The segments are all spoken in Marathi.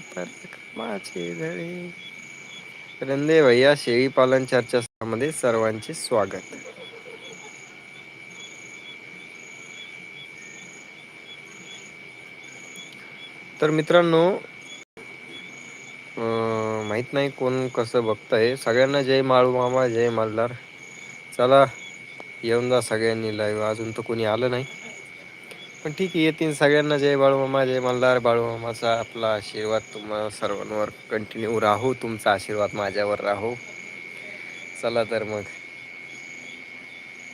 पराक्रमाचे धडे रंदे भैया शेळीपालन चर्चासत्रामध्ये सर्वांचे स्वागत. तर मित्रांनो अं, माहीत नाही कोण कसं बघतंय. सगळ्यांना जय माळू मामा जय मल्हार. चला येऊन जा सगळ्यांनी लाईव्ह अजून तर कोणी आलं नाही. पण ठीक आहे येतील सगळ्यांना. जय बाळूमामा जय मल्हार बाळूमामाचा आपला आशीर्वाद तुम्हा सर्वांवर कंटिन्यू राहू तुमचा आशीर्वाद माझ्यावर राहू. चला तर मग.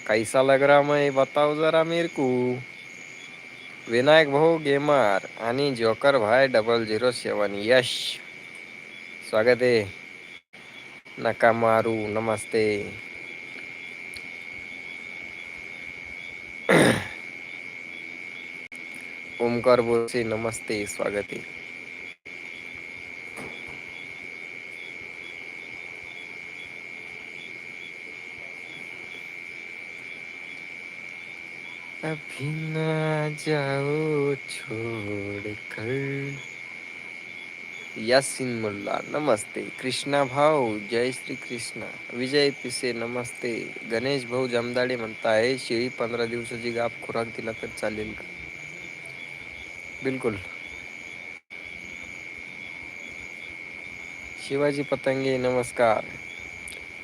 कैसा लग रहा मैं बताओ जरा मेरे को. विनायक भाऊ गेमार आणि जोकर भाई डबल झिरो सेवन यश. स्वागत आहे. नका मारू नमस्ते. ओमकार बोरसे नमस्ते, स्वागत. आहे अभी ना जाओ छोड़ कर यासिन मुल्ला, नमस्ते. कृष्णा भाऊ, जय श्री कृष्णा. विजय पिसे, नमस्ते. गणेश भाऊ जमदाडे म्हणताय, शेळी पंधरा दिवसाची गाप खुराक दिला तर चालेल का? बिलकुल. शिवाजी पतंगे नमस्कार.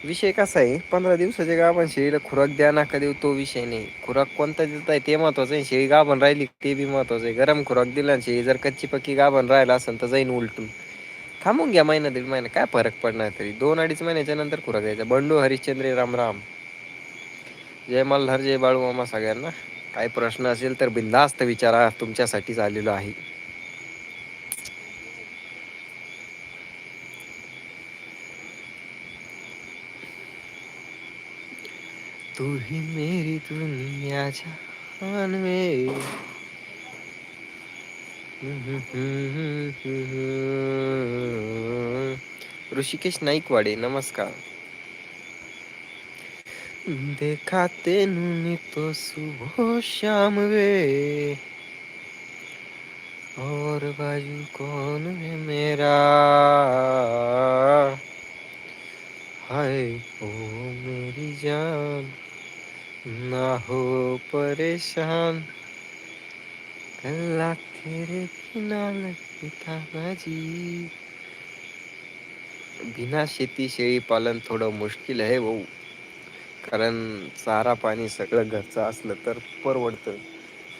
विषय कसा आहे? पंधरा दिवसाच्या गाभण शेळीला खुराक द्या नका देऊ तो विषय नाही. खुराक कोणता देत आहे ते महत्वाचं आहे. शेळी गाभण राहिली ते बी महत्वाचं आहे. गरम खुराक दिला आणि शेळी जर कच्ची पक्की गाभण राहिला असेल तर जाईन उलटून. थांबून घ्या महिना दीड महिना. काय फरक पडणार तरी? दोन अडीच महिन्याच्या नंतर खुराक द्यायचा. बंडू हरिश्चंद्र राम राम. जय मल्हार जय बाळू मामा सगळ्यांना. काय प्रश्न असेल तर बिंदास्त विचारा तुमच्यासाठीच आलेलो आहे. तू ही मेरी दुनिया जहान में ऋषिकेश नाईकवाडे नमस्कार. देखा तेनू तो सुबह शाम वे। और बाजू कौन है मेरा? हाय ओ मेरी जान ना हो परेशान। अल्लाह तेरे बिना लगता माझी बिना शेती शेळी पालन थोडं मुश्किल आहे भाऊ. कारण चारा पाणी सगळं घरचं असलं तर परवडतं.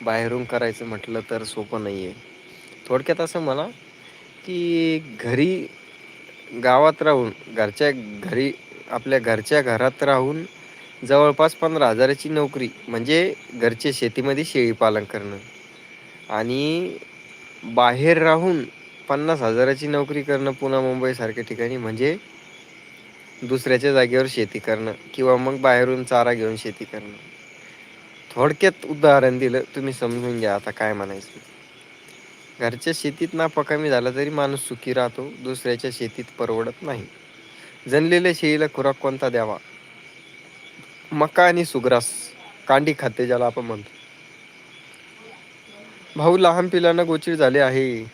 बाहेरून करायचं म्हटलं तर सोपं नाही आहे थोडक्यात असं म्हणा की घरी गावात राहून घरच्या घरी आपल्या घरच्या घरात राहून जवळपास पंधरा हजाराची नोकरी म्हणजे घरचे शेतीमध्ये शेळीपालन करणं. आणि बाहेर राहून पन्नास हजाराची नोकरी करणं पुन्हा मुंबईसारख्या ठिकाणी म्हणजे दुसऱ्याच्या जागेवर शेती करणं किंवा मग बाहेरून चारा घेऊन शेती करणं. थोडक्यात उदाहरण दिलं तुम्ही समजून घ्या आता काय म्हणायचं. घरच्या शेतीत नाफा कमी झाला तरी माणूस सुखी राहतो दुसऱ्याच्या शेतीत परवडत नाही. जनलेल्या शेळीला खुराक कोणता द्यावा? मका आणि सुग्रास कांडी खाते ज्याला आपण म्हणतो. भाऊ लहान पिलांना गोचीर झाले आहे.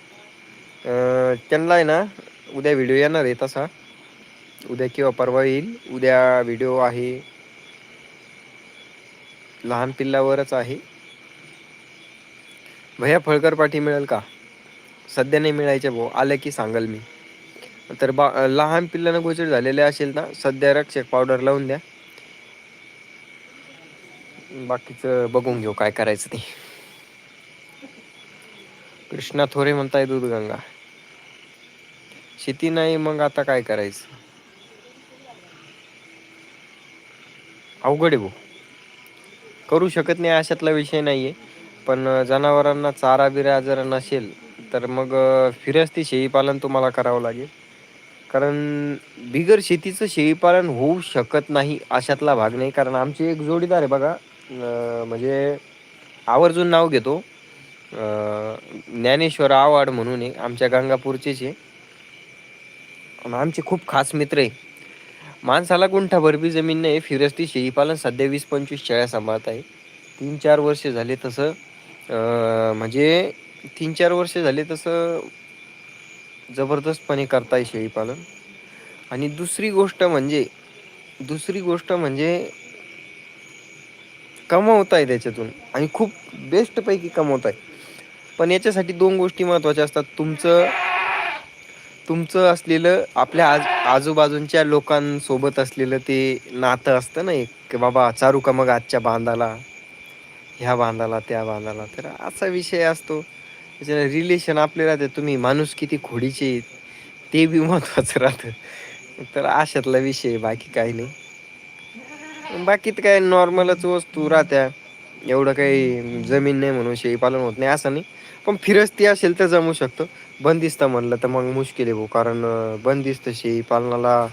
त्यांना आहे ना उद्या व्हिडिओ येणार आहे तसा. उद्या किंवा परवा येईल. उद्या व्हिडिओ आहे. लहान पिल्लावरच आहे. भैया फळकर पाठी मिळेल का? सध्या नाही मिळायचे भाऊ. आलं की सांगाल मी. तर बा लहान पिल्लानं गोचर झालेले असेल ना सध्या रक्षक पावडर लावून द्या. बाकीचं बघून घेऊ काय करायचं ते. कृष्णा थोरे म्हणताय दूधगंगा शेती नाही मग आता काय करायचं? अवघड आहे भाऊ. करू शकत नाही अशातला विषय नाही आहे पण जनावरांना चारा बिरा जर नसेल तर मग फिरस्ती शेळीपालन तुम्हाला करावं लागेल. कारण बिगर शेतीचं शेळीपालन होऊ शकत नाही अशातला भाग नाही. कारण आमची एक जोडीदार आहे बघा म्हणजे आवर्जून नाव घेतो. ज्ञानेश्वर आवाड म्हणून आहे आमच्या गंगापूरचेच आहे. आमचे खूप खास मित्र आहे. माणसाला गुंठाभरबी जमीन नाही फिरस्ती शेळीपालन सध्या वीस पंचवीस शेळ्या सांभाळत आहे. तीन चार वर्ष झाले तसं म्हणजे तीन चार वर्ष झाले तसं जबरदस्तपणे करताय शेळीपालन. आणि दुसरी गोष्ट म्हणजे दुसरी गोष्ट म्हणजे कमवताय त्याच्यातून. आणि खूप बेस्टपैकी कमवत आहे पण याच्यासाठी दोन गोष्टी महत्त्वाच्या असतात. तुमचं तुमचं असलेलं आपल्या आज आजूबाजूंच्या लोकांसोबत असलेलं ते नातं असतं ना एक की बाबा चारू का मग आजच्या बांधाला ह्या बांधाला त्या बांधाला. तर असा विषय असतो. त्याच्या रिलेशन आपले राहते तुम्ही माणूस किती खोडीचे ते बी महत्त्वाचं राहतं. तर अशातला विषय बाकी काही नाही. बाकी तर काय नॉर्मलच वस्तू राहत्या. एवढं काही जमीन नाही म्हणून शेळीपालन होत नाही असं नाही. पण फिरस्ती असेल तर जमू शकतो. बंदिस्त म्हणलं तर मग मुश्किल आहे भाऊ कारण बंदिस्त शेळी पालनाला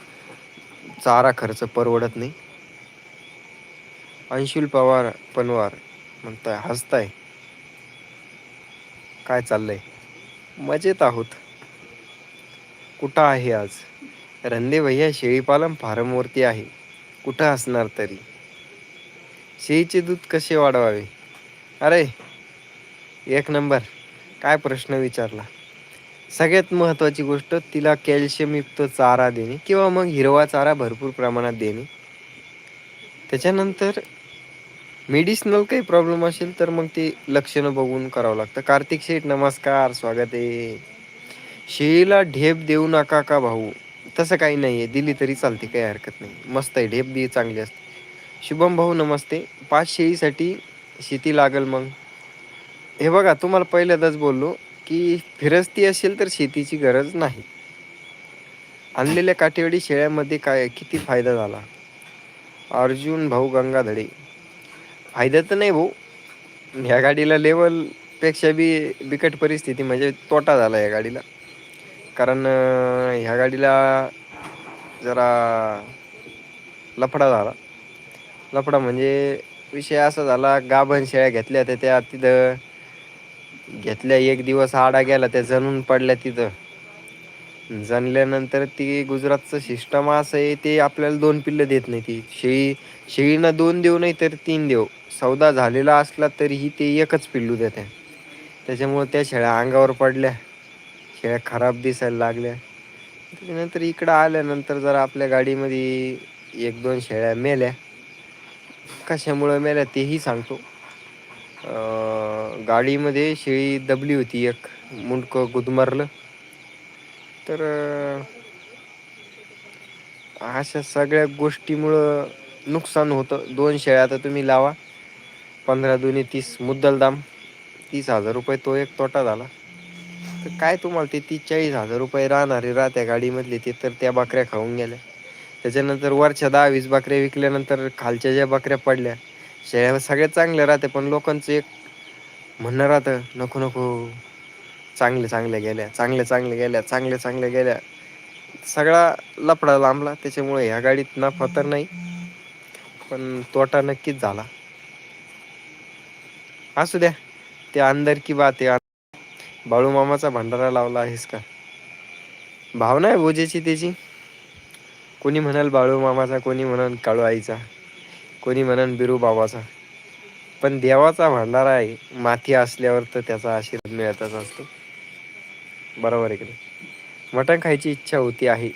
चारा खर्च परवडत नाही. अंशुल पवार पनवार म्हणताय हसताय. काय चाललंय? मजेत आहोत. कुठं आहे आज? रंदे भैया शेळीपालन फार्मवरती आहे. कुठं असणार तरी? शेळीचे दूध कसे वाढवावे? अरे एक नंबर. काय प्रश्न विचारला? सगळ्यात महत्त्वाची गोष्ट तिला कॅल्शियमयुक्त चारा देणे किंवा मग हिरवा चारा भरपूर प्रमाणात देणे. त्याच्यानंतर मेडिसिनल काही प्रॉब्लेम असेल तर मग ते लक्षणं बघून करावं लागतं. कार्तिक शेठ नमस्कार स्वागत आहे. शेळीला ढेप देऊ नका का भाऊ? तसं काही नाही आहे दिली तरी चालते काही हरकत नाही. मस्त आहे ढेप बी चांगली असते. शुभम भाऊ नमस्ते. पाच शेळीसाठी शेती लागल मग? हे बघा तुम्हाला पहिल्यांदाच बोललो की फिरस्ती असेल तर शेतीची गरज नाही. आणलेल्या काठेवाडी शेळ्यामध्ये काय किती फायदा झाला? अर्जुन भाऊ गंगाधडे. फायदा तर नाही भाऊ. ह्या गाडीला लेवलपेक्षा बी बिकट परिस्थिती म्हणजे तोटा झाला या गाडीला. कारण ह्या गाडीला जरा लफडा झाला. लफडा म्हणजे विषय असा झाला गाभण शेळ्या घेतल्या तर त्या तिथं घेतल्या एक दिवस आडा गेला त्या जणून पडल्या तिथं. जणल्यानंतर ती गुजरातचं सिस्टम असं आहे ते आपल्याला दोन पिल्लं देत नाही ती. शेळी शेळीनं दोन देऊ नाही तर तीन देऊ. सौदा झालेला असला तरीही ते एकच पिल्लू देते. त्याच्यामुळे त्या शेळ्या अंगावर पडल्या. शेळ्या खराब दिसायला लागल्या. त्याच्यानंतर इकडं आल्यानंतर जर आपल्या गाडीमध्ये एक दोन शेळ्या मेल्या. कशामुळं मेल्या तेही सांगतो. गाडीमध्ये शेळी दबली होती एक मुंडकं गुदमरलं. तर अशा सगळ्या गोष्टीमुळं नुकसान होतं. दोन शेळ्या आता तुम्ही लावा. पंधरा दोन्ही तीस मुद्दलदाम. तीस हजार रुपये तो एक तोटा झाला. तर काय तुम्हाला ते तीस चाळीस हजार रुपये राहणारे राहत्या गाडीमधले ते तर त्या बकऱ्या खाऊन गेल्या. त्याच्यानंतर वरच्या दहा वीस बकऱ्या विकल्यानंतर खालच्या ज्या बकऱ्या पडल्या शेळ्या सगळ्यात चांगल्या राहते पण लोकांचं एक म्हणणं राहतं नको नको. चांगले चांगल्या गेल्या चांगल्या चांगल्या गेल्या चांगल्या चांगल्या गेल्या. सगळा लपडा लांबला त्याच्यामुळे ह्या गाडीत नफा तर नाही पण तोटा नक्कीच झाला. असू द्या ते अंदर की बात आहे. बाळू मामाचा भंडारा लावला आहेस का? भावना आहे बोजेची त्याची. कोणी म्हणाल बाळू मामाचा कोणी म्हणाल काळू आईचा? कोणी म्हणन बिरू बाबाचा. पण देवाचा भांडारा आहे. माती असल्यावर तर त्याचा आशीर्वाद मिळतच असतो. बरोबर आहे मटण खायची इच्छा होती आहे.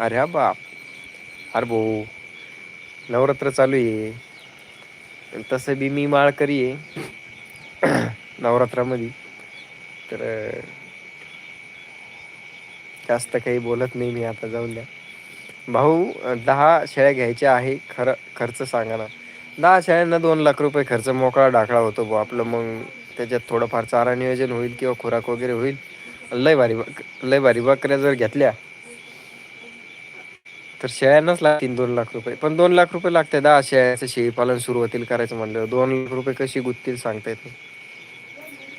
अरे हा बाप. अरे भाऊ नवरात्र चालू आहे. तसं बी मी माळ करी आहे. नवरात्रामध्ये. तर जास्त काही बोलत नाही मी आता जाऊन द्या. भाऊ दहा शेळ्या घ्यायच्या आहे खरं खर्च सांगा ना. दहा शेळ्यांना दोन लाख रुपये खर्च मोकळा ढाकळा होतो भाऊ आपलं मग त्याच्यात थोडंफार चारा नियोजन होईल किंवा खुराक वगैरे होईल. लय भारी बक लय भारी बकऱ्या जर घेतल्या तर शेळ्यांनाच लागतील दोन लाख रुपये. पण दोन लाख रुपये लागते दहा शेळ्याचं शेळीपालन सुरुवातील करायचं म्हणलं दोन लाख रुपये कशी गुंततील सांगता येत नाही.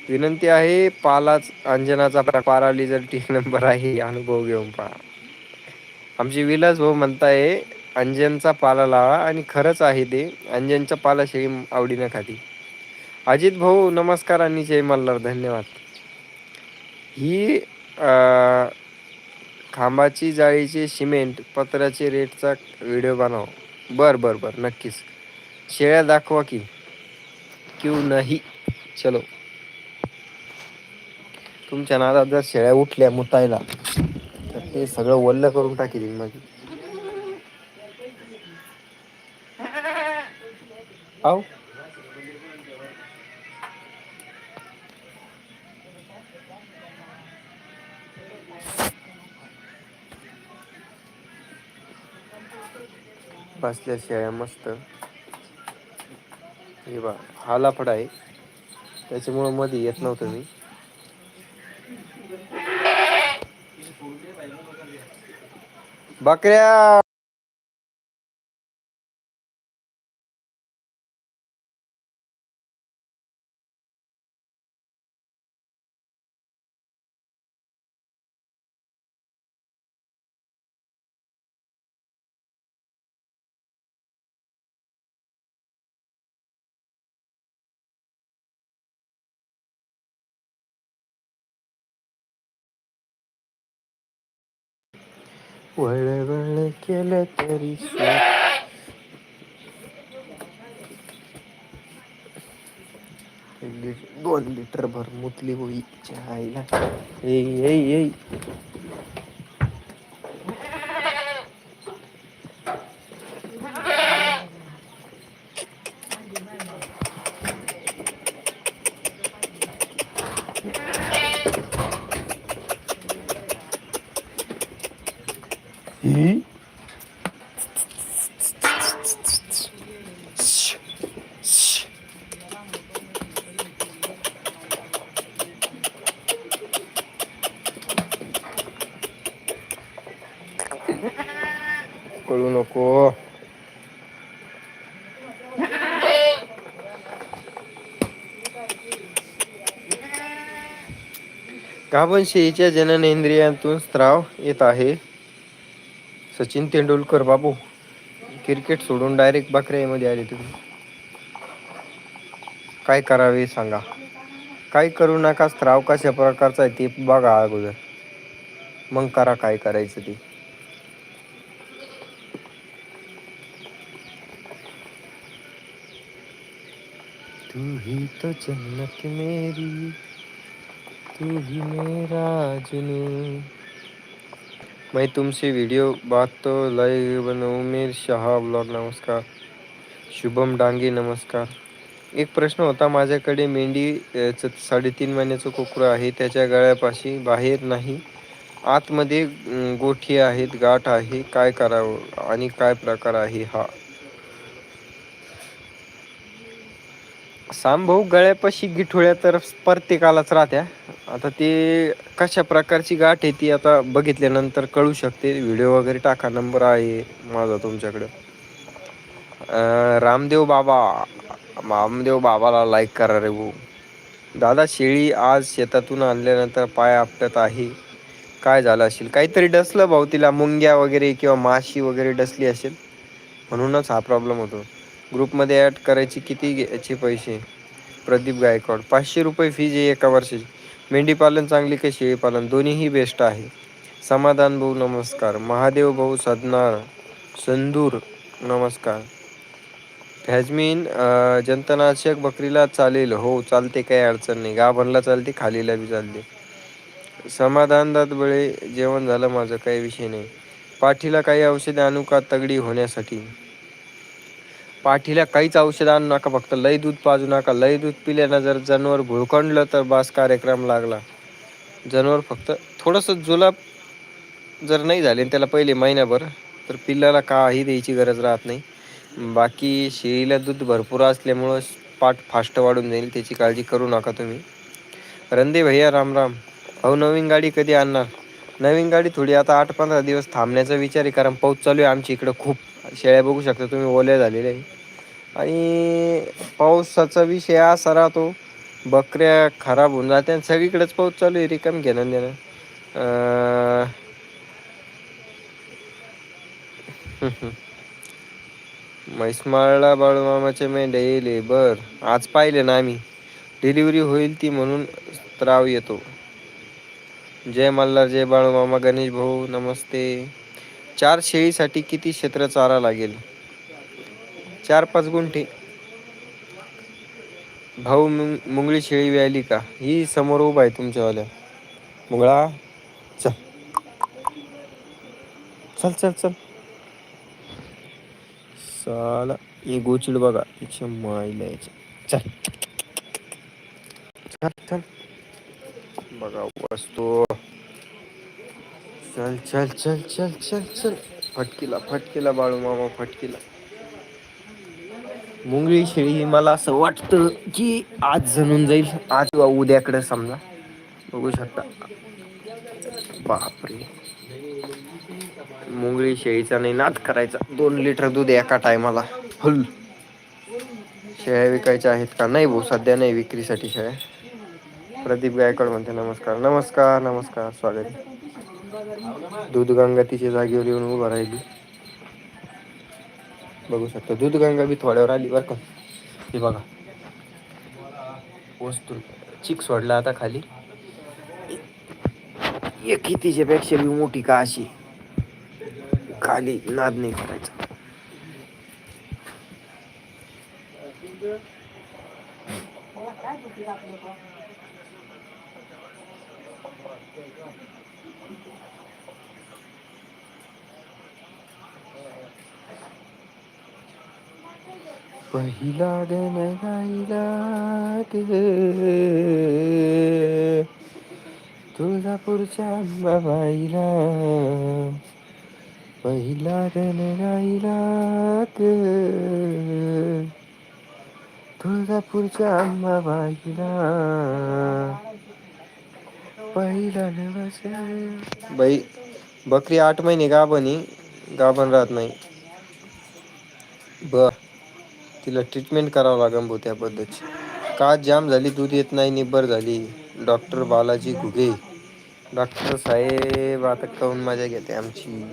विनंती आहे पालाच अंजनाचा पाराली जर टी नंबर आहे अनुभव घेऊन पहा. आमची विलास भाऊ म्हणताय अंजनचा पाला लावा आणि खरंच आहे ते. अंजनचा पाला शेळी आवडीनं खाती. अजित भाऊ नमस्कार आणि जय मल्हार. धन्यवाद. ही खांबाची जाळीचे सिमेंट पत्र्याचे रेटचा व्हिडिओ बनव. बर बर बर. नक्कीच. शेळ्या दाखवा की. क्यू नाही. चलो. तुमच्या नादात जर शेळ्या उठल्या मुतायला. ते सगळं वल्ल करून टाकील मग. आव बसल्या शेळ्या मस्त. हे बा हा लफडा आहे. त्याच्यामुळं मध्ये येत नव्हतं मी. बकऱ्या! वळवळ केलं तरी दोन लिटर भर मुतली होई आईला येई येई येई ही कळू नको गाभण शेळीच्या जननेंद्रियातून स्त्राव येत आहे. सचिन तेंडुलकर बाबू. क्रिकेट सोडून डायरेक्ट बकऱ्यामध्ये आले तुम्ही. काय करावे सांगा. काय करू नका स्त्राव कशा प्रकारचा आहे ते बघा अगोदर. मग करा काय करायचं ते. तू ही तो जन्नत मेरी तू ही मेरा जुनू मैं तुमसे वीडियो बात तो लाइव बन। उमेर शहा ब्लॉग नमस्कार। शुभम डांगे नमस्कार। एक प्रश्न होता माझ्याकडे मेंढी च- साडेतीन महिन्याचं कोकरं आहे त्याच्या गळ्यापाशी बाहेर नाही आतमध्ये गोठी आहेत गाठ आहे काय करावं आणि काय प्रकार आहे हा? भाऊ गळ्यापाशी गिठोळ्या तर प्रत्येकालाच राहत्या. आता ते कशा प्रकारची गाठ आहे ती आता बघितल्यानंतर कळू शकते. व्हिडिओ वगैरे टाका नंबर आहे माझा तुमच्याकडं. रामदेव बाबा. रामदेव बाबाला लाईक करा रे भाऊ. दादा शेळी आज शेतातून आणल्यानंतर पाय आपटत आहे. काय झालं असेल? काहीतरी डसलं भाऊ तिला मुंग्या वगैरे किंवा माशी वगैरे डसली असेल. म्हणूनच हा प्रॉब्लेम होतो. ग्रुपमध्ये ॲड करायची किती घ्यायचे पैसे? प्रदीप गायकवाड पाचशे रुपये फीज आहे एका वर्षाची. मेंढीपालन चांगली का शेळीपालन दोन्हीही बेस्ट आहे. समाधान भाऊ नमस्कार. महादेव भाऊ सदनार संदूर नमस्कार. फॅजमीन जंतनाशक बकरीला चालेल. हो चालते काही अडचण नाही. गाभणला चालते खालीला बी चालते. समाधान दातबळे जेवण झालं माझं काही विषय नाही. पाठीला काही औषधे आणू का तगडी होण्यासाठी? पाठीला काहीच औषध आणू नका फक्त लय दूध पाजू नका. लय दूध पिल्यानं जर जनावर भुळकंडलं तर बास कार्यक्रम लागला. जनावर फक्त थोडंसं जुलाब जर नाही झाले त्याला पहिले महिनाभर तर पिल्लाला काही द्यायची गरज राहत नाही. बाकी शेळीला दूध भरपूर असल्यामुळं पाठ फास्ट वाढून जाईल त्याची काळजी करू नका तुम्ही. रंदे भैया राम राम. अहो नवीन गाडी कधी आणणार? नवीन गाडी थोडी आता आठ पंधरा दिवस थांबण्याचा विचार आहे कारण पाऊस चालू आहे. आमच्या इकडं खूप शेळ्या बघू शकता तुम्ही ओल्या झालेल्या आहे आणि पावसाचा विषय असा राहतो बकऱ्या खराब होऊन जाते आणि सगळीकडेच पाऊस चालू आहे रिकाम घेणं देणं म्हैसमाळला बाळूमामाचे मेंढ्या येले बर. आज पाहिले ना आम्ही. डिलिव्हरी होईल ती म्हणून त्राव येतो. जय मल्हार जय बाळूमामा गणेश भाऊ नमस्ते. चार शेळीसाठी किती क्षेत्र चारा लागेल? चार पाच गुंठे. भाऊ मुंग मुंगळी शेळी व्यायली का? ही समोर उभा आहे तुमच्यावाल्या. मुंगळा चल. चल चल चल. साला ही गोचिड बघा हिच्या मायला याच्या चल. चल चल. बघा वस्तू. चल चल चल चल चल चल. फटकीला फटकीला बाळू मामा फटकीला. मुंगळी शेळी मला असं वाटत की आज जणून जाईल. आज वा उद्याकडे समजा. बघू शकता. बापरे. मुंगळी शेळीचा नाही नाद करायचा. दोन लिटर दूध एका टायमाला. फुल शेळ्या विकायच्या आहेत का? नाही भाऊ सध्या नाही विक्रीसाठी शेळ्या. प्रदीप गायकवाड म्हणते नमस्कार. नमस्कार नमस्कार. स्वागत दूधगंगा तिच्या जागेवर येऊन उभा राहिली. बघू शकता दूधगंगा बी थोड्यावर आली बर का. हे बघा. वस्तू. चिक सोडला आता खाली. एक तिच्या पेक्षा बी मोठी का अशी? खाली नाद नाही करायचा. पहिला गण गाईला ग तुळजापूरच्या अंबाबाईला पहिला गण गाईला ग तुळजापूरच्या अंबाबाईला पहिला नवस. बाई बकरी आठ महिने गाभणी गाभण राहत नाही. बर तिला ट्रीटमेंट करावं लागेल भाऊ त्या पद्धतची. का जाम झाली दूध येत नाही निब्बर झाली. डॉक्टर बालाजी घुगे. डॉक्टर साहेब आता काऊन मजा घेते आमची?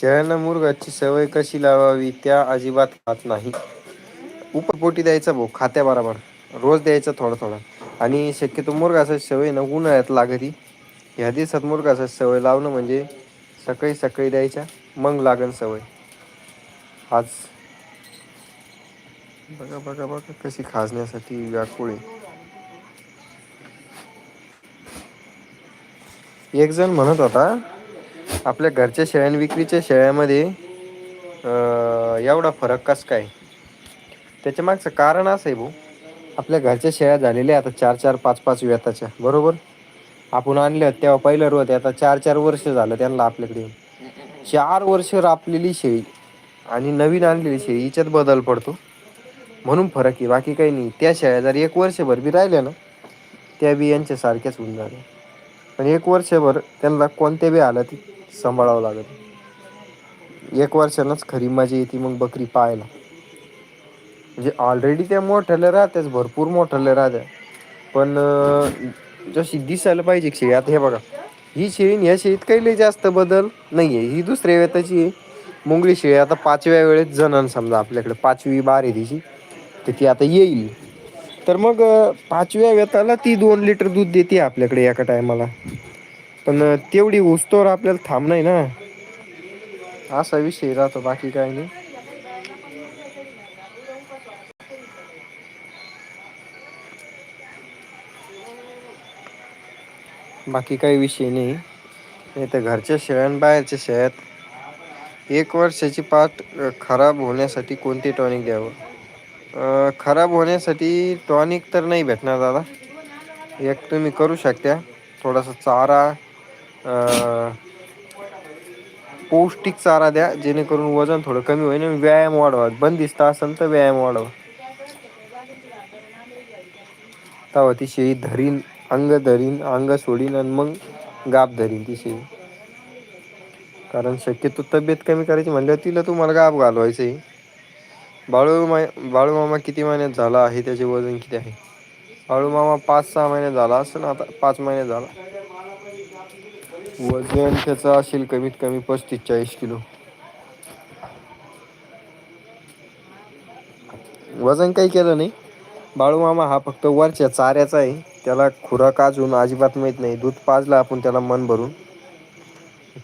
शेळ्यांना मुरगाची सवय कशी लावावी त्या अजिबात खात नाही. उपपोटी द्यायचा भाऊ खात्या बरोबर. रोज द्यायचा थोडा थोडा आणि शक्यतो मुरगाचा सवय न उन्हाळ्यात लागती. ह्या दिवसात मुरगाचा सवय लावणं म्हणजे सकाळी सकाळी द्यायच्या मग लागण सवय. आज बघा बघा बघा कशी खाजण्यासाठी व्याकुळे एक जण म्हणत होता आपल्या घरच्या शेळ्या विक्रीच्या शेळ्यामध्ये एवढा फरक कस काय? त्याच्या मागचं कारण असं आहे भाऊ. आपल्या घरच्या शेळ्या झालेल्या आता चार चार पाच पाच व्यताच्या. बरोबर? आपण आणल्या तेव्हा पहिलं रोज आता चार चार वर्ष झालं त्यांना आपल्याकडे चार वर्ष रापलेली शेळी आणि नवीन आणलेली शेळी हिच्यात बदल पडतो. म्हणून फरक आहे. बाकी काही नाही. त्या शेळ्या जर एक वर्षभर बी राहिल्या ना त्या बी यांच्यासारख्याच होऊन जाणार पण एक वर्षभर त्यांना कोणत्या बी आलं ती सांभाळावं लागत एक वर्षालाच खरी मजा येते मग बकरी पाहायला. म्हणजे ऑलरेडी त्या मोठ्याल्या राहत्याच भरपूर मोठ्याल्या राहत्या. पण जशी दिसायला पाहिजे शेळी. आता हे बघा ही शेळी ह्या शेळीत काही लई जास्त बदल नाही आहे ही दुसऱ्या वेताची आहे. मुंगळी शेळी आता पाचव्या वेळेत जणन समजा आपल्याकडे. पाचवी बार आहे तिची. तर ती आता येईल. तर मग पाचव्या वेताला ती दोन लिटर दूध देते आपल्याकडे एका टायमाला. पण तेवढी उस्तोर आपल्याला थांब नाही ना. असा विषय राहतो बाकी काही नाही. बाकी काही विषय नाही. नाही तर घरच्या शेळ्या बाहेरच्या शेळ्यात एक वर्षाची पाठ खराब होण्यासाठी कोणते टॉनिक द्यावं? खराब होण्यासाठी टॉनिक तर नाही भेटणार दादा. एक तुम्ही करू शकता. थोडासा चारा पौष्टिक चारा द्या जेणेकरून वजन थोडं कमी होईल आणि व्यायाम वाढवा. बंदिस्त असेल तर व्यायाम वाढवा. तवा ती शेळी धरीन अंग धरीन अंग सोडीन आणि मग गाब धरीन ती शेळी. कारण शक्यतो तब्येत कमी करायची म्हणल्यावर तिला तुम्हाला गाब घालवायचंय बाळू माय बाळू मामा किती महिन्यात झाला आहे? त्याचे वजन किती आहे? बाळू मामा पाच सहा महिने झाला असेल ना आता पाच महिने झाला. वजन त्याचा असेल कमीत कमी पस्तीस चाळीस किलो. वजन काही केलं नाही. बाळू मामा हा फक्त वरच्या चाऱ्याचा आहे. त्याला खुराक अजून अजिबात माहीत नाही. दूध पाजला आपण त्याला मन भरून.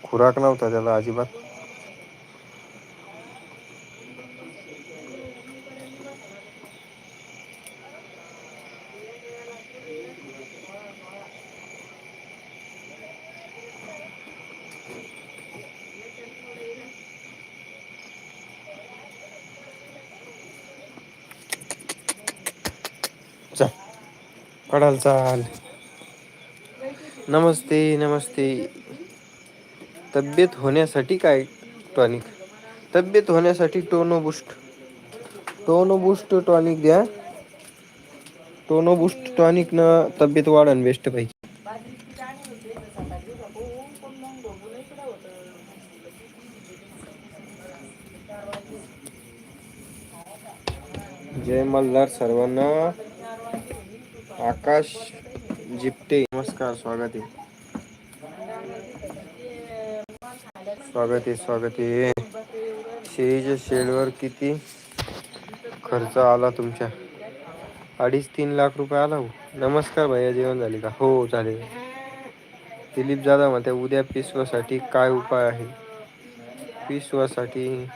खुराक नव्हता त्याला अजिबात. कडाल चाल. नमस्ते नमस्ते. तब्येत होण्यासाठी काय टॉनिक? तब्येत होण्यासाठी Tono Boost. Tono Boost tonic द्या. टोनोबुष्ट टॉनिक न तब्येत वाढन बेस्ट पैकी. जय मल्हार सर्वांना. आकाश जिप्टे. नमस्कार स्वागत आहे. स्वागत आहे स्वागत आहे. शेळीच्या शेडवर किती खर्च आला तुमच्या? अडीच तीन लाख रुपये आला हो. नमस्कार भैया जेवण झाले का? हो चालेल दिलीप जाधव म्हणते उद्या पिसवासाठी काय उपाय आहे? पिसवासाठी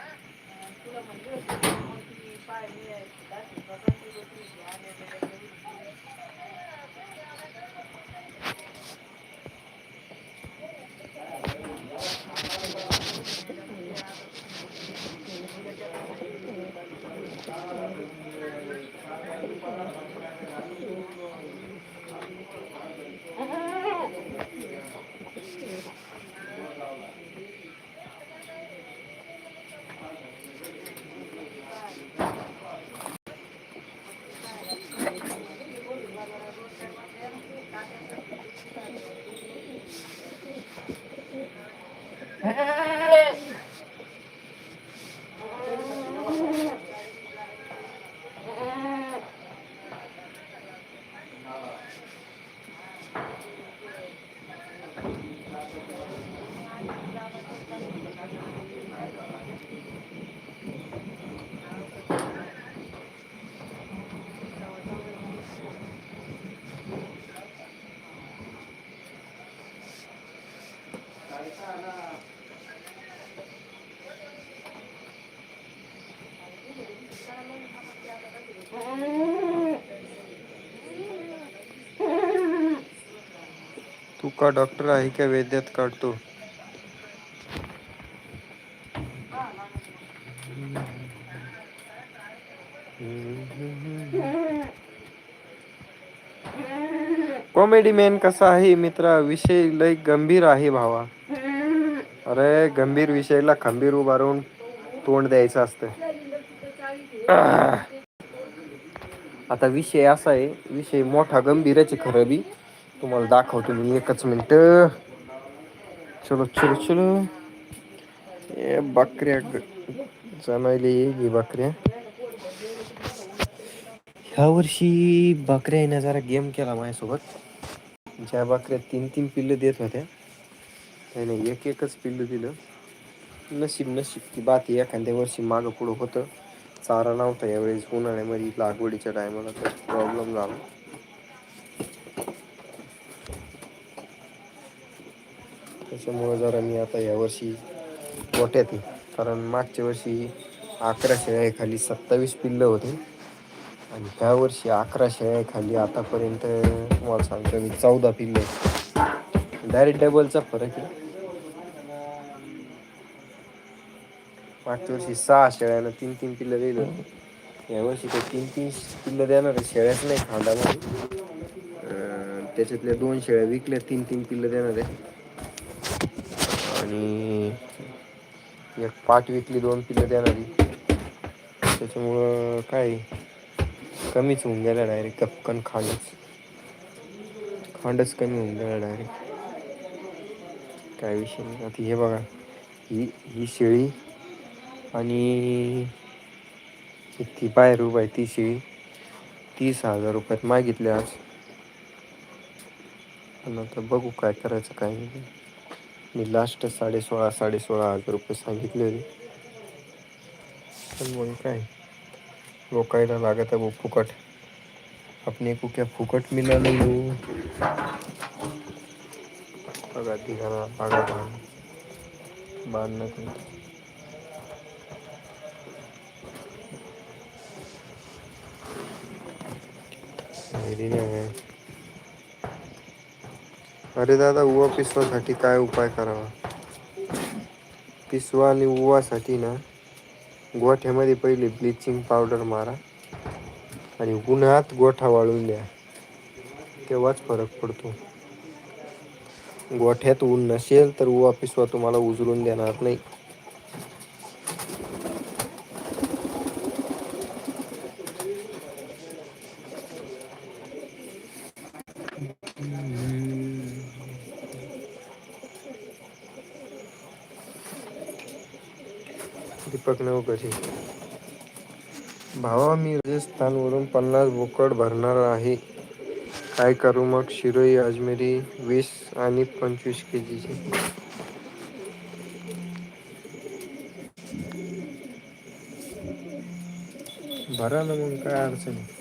तू का डॉक्टर आहे का वैद्यात काढतो? कॉमेडी मॅन कसा आहे मित्रा? विषय लय गंभीर आहे भावा. अरे गंभीर विषयाला खंबीर उभारून तोंड द्यायचं असतं आता विषय असा आहे विषय मोठा गंभीरच आहे खरं बी. तुम्हाला दाखवतो मी एकच मिनिट. चलो चलो चलो. ए बकऱ्या जमायला ही बकऱ्या. ह्या वर्षी बकऱ्या येण्या जरा गेम केला माझ्यासोबत. ज्या बकऱ्या तीन तीन पिल्लं देत होत्या त्याने एक एकच पिल्लं दिलं. नशीब नशीब ती बात एखाद्या वर्षी मागं पुढं होतं. चारा नव्हता यावेळेस उन्हाळ्यामध्ये लागवडीच्या टायमाला तर प्रॉब्लेम झाला. त्याच्यामुळं जरा मी आता यावर्षी गोट्यात आहे. कारण मागच्या वर्षी अकरा शेळ्या खाली सत्तावीस पिल्लं होते. आणि ह्या वर्षी अकरा शेळ्या खाली आतापर्यंत तुम्हाला सांगतो मी चौदा पिल्ले डायरेक्ट डबलचा फरक आहे. मागच्या वर्षी सहा शेळ्यानं तीन तीन पिल्लं दिलं या वर्षी ते तीन तीन पिल्लं देणार शेळ्याच नाही खांदामध्ये. त्याच्यातल्या दोन शेळ्या विकल्या तीन तीन पिल्लं देणार आहे. आणि एक पाट विकली दोन पिलं देणारी. त्याच्यामुळं काय कमीच होऊन गेला डायरेक्ट कपकन खांडच. खांडच कमी होऊन गेला डायरेक्ट काय विषय नाही. आता हे बघा ही ही शेळी आणि ती बाहेर उभा आहे ती शेळी. तीस हजार रुपयात मागितल्या आज. पण आता बघू काय करायचं काय नाही. मी लास्ट साडे सोळा साडे सोळा हजार रुपये सांगितले होते पण मग काय लोकायला लागत आहे भाऊ फुकट। आपने को क्या फुकट मिला नहीं हो बाद नको मेरी नाही आहे अरे दादा उवा पिसवासाठी काय उपाय करावा? पिसवा आणि उवासाठी ना गोठ्यामध्ये पहिले ब्लिचिंग पावडर मारा आणि उन्हात गोठा वाळून द्या. तेव्हाच फरक पडतो. गोठ्यात ऊन नसेल तर उवा पिसवा तुम्हाला उजळून देणार नाही. दीपक नवकरी भावा मी राजस्थानवरून पन्नास बोकड भरणार आहे. काय करू मग? शिरोई अजमेरी वीस आणि पंचवीस के जीची भरा ना मग काय अडचण आहे